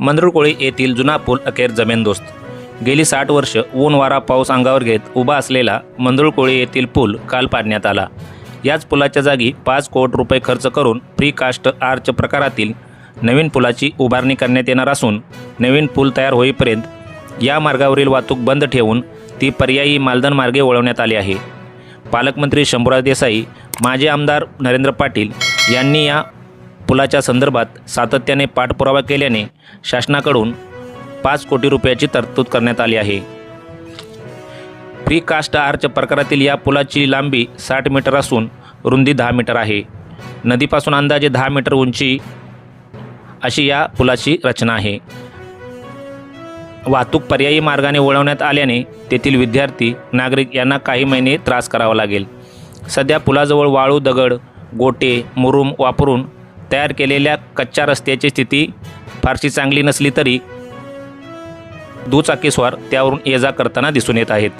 मंदरुळकोळी येथील जुना पूल अखेर जमीनदोस्त गेली साठ वर्ष ऊन वारा पाऊस अंगावर घेत उभा असलेला मंदरुळकोळी येथील पूल काल पाडण्यात आला. याच पुलाच्या जागी पाच कोटी रुपये खर्च करून प्री कास्ट आर्च प्रकारातील नवीन पुलाची उभारणी करण्यात येणार असून नवीन पूल तयार होईपर्यंत या मार्गावरील वाहतूक बंद ठेवून ती पर्यायी मालदन मार्गे वळवण्यात आली आहे. पालकमंत्री शंभूराज देसाई माजी आमदार नरेंद्र पाटील यांनी या पुलाच्या संदर्भात सातत्याने पाठपुरावा केल्याने शासनाकडून पाच कोटी रुपयाची तरतूद करण्यात आली आहे. प्री कास्ट आर्च प्रकारातील या पुलाची लांबी साठ मीटर असून रुंदी दहा मीटर आहे. नदीपासून अंदाजे दहा मीटर उंची अशी या पुलाची रचना आहे. वाहतूक पर्यायी मार्गाने वळवण्यात आल्याने तेथील विद्यार्थी नागरिक यांना काही महिने त्रास करावा लागेल. सध्या पुलाजवळ वाळू दगड गोटे मुरुम वापरून तयार केलेल्या कच्च्या रस्त्याची स्थिती फारशी चांगली नसली तरी दुचाकीस्वार त्यावरून ये जा करताना दिसून येत आहेत.